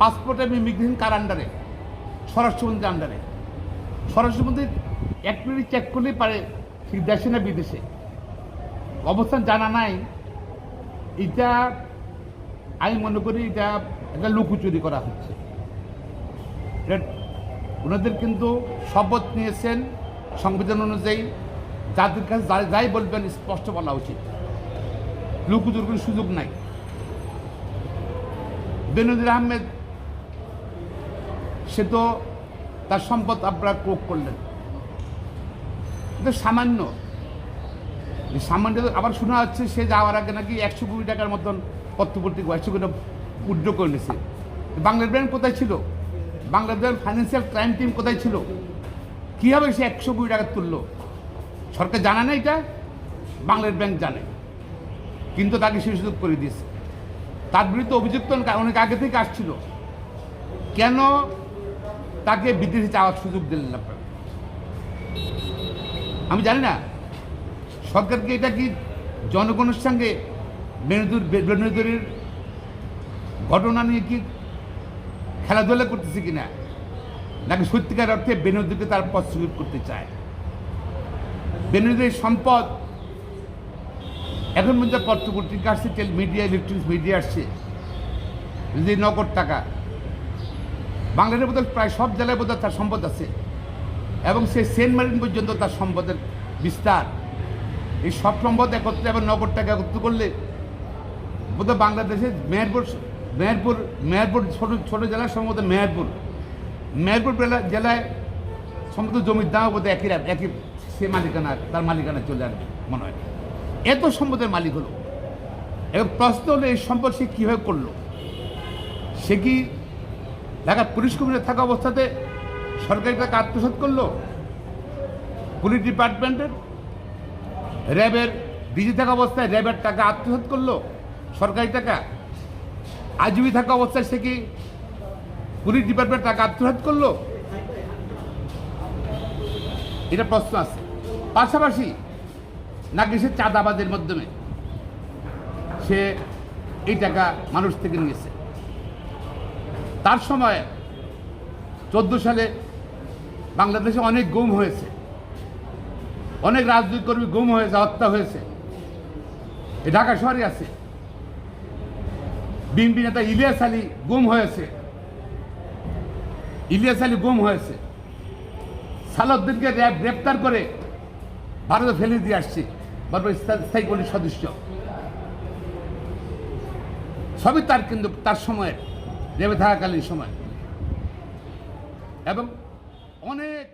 Passport এবং immigration কার আন্ডারে স্বরাষ্ট্রমন্ত্রীর আন্ডারে স্বরাষ্ট্রমন্ত্রী এক মিনিট চেক করলেই পারে ঠিক দেশে না বিদেশে। অবস্থান জানা নাই। এটা আমি মনে করি এটা একটা লুকোচুরি করা হচ্ছে। ওনাদের কিন্তু শপথ নিয়েছেন সংবিধান অনুযায়ী। যাদের কাছে যাই বলবেন স্পষ্ট বলা উচিত। লুকুচুর কোনো সুযোগ নাই। বেনজির আহমেদ সে তো তার সম্পদ আপনারা ক্রোক করলেন। কিন্তু সামান্য। সামান্য আবার শোনা হচ্ছে সে যাওয়ার আগে নাকি একশো কোটি টাকার মতন পত্রপত্রিক একশো কোটি উড্র করে নিছে বাংলাদেশ ব্যাংক কোথায় ছিল? বাংলাদেশ ফাইন্যান্সিয়াল ক্রাইম টিম কোথায় ছিল? কীভাবে সে একশো কোটি টাকা তুললো? সরকার জানা না এটা? বাংলাদেশ ব্যাংক জানে। কিন্তু তাকে সে সুযোগ করে দিয়েছে। তার বিরুদ্ধে অভিযুক্ত অনেক আগে থেকে আসছিল। কেন তাকে বিদেশে যাওয়ার সুযোগ দিলেন আপনারা। আমি জানি না, সরকারকে এটা কি জনগণের সঙ্গে বেনদুর বেনদুরের ঘটনা নিয়ে কি খেলাধুলা করতেছে কিনা, নাকি সত্যিকার অর্থে বেনদুরকে তার প্রস্তুত করতে চায়? বেনদুরের সম্পদ এখন পর্যন্ত পত্র পত্রিকা আসছে মিডিয়া ইলেকট্রনিক্স মিডিয়া আসছে। যদি নগদ টাকা বাংলাদেশের বোধহয় প্রায় সব জেলায় বোধহয় তার সম্পদ আছে। এবং সে সেন্ট মার্টিন পর্যন্ত তার সম্পদের বিস্তার। এই সব সম্পদ একত্রে এবং নগদ টাকা একত্র করলে বোধহয় বাংলাদেশের মেহেরপুর মেহেরপুর মেহেরপুর ছোট ছোট জেলার সম্ভবত মেহেরপুর। মেহেরপুর জেলা জেলায় সম্ভবত জমির দামও বোধহয় একই একই সে মালিকানা, তার মালিকানা চলে আসবে, মনে হয়। এত সম্পদের মালিক হলো। এবং প্রশ্ন হলো, এই সম্পদ সে কীভাবে করল? সে কি ঢাকার পুলিশ কমিশনে থাকা অবস্থাতে সরকারি টাকা আত্মসাৎ করল? পুলিশ ডিপার্টমেন্টের র্যাবের ডিজি থাকা অবস্থায় র্যাবের টাকা আত্মসাৎ করল? সরকারি টাকা আজীবী থাকা অবস্থায় সে কি পুলিশ ডিপার্টমেন্ট টাকা আত্মসাৎ করল? এটা প্রশ্ন আছে। পাশাপাশি নাকি সে চাঁদাবাদের মাধ্যমে সে এই টাকা মানুষ থেকে নিয়েছে? তার সময় চোদ্দ সালে বাংলাদেশে অনেক গুম হয়েছে। অনেক রাজনৈতিক কর্মী গুম হয়েছে, হত্যা হয়েছে। এ ঢাকা শহরে আছে। বিএনপি নেতা ইলিয়াস আলী গুম হয়েছে। ইলিয়াস আলী গুম হয়েছে। সালাউদ্দিনকে র্যাব গ্রেপ্তার করে ভারতে ফেলে দিয়ে আসছে বারবার স্থায়ী কমিটির সদস্য। সবই তার কিন্তু তার সময়ের র্যাবে থাকাকালীন সময়। এবং অনেক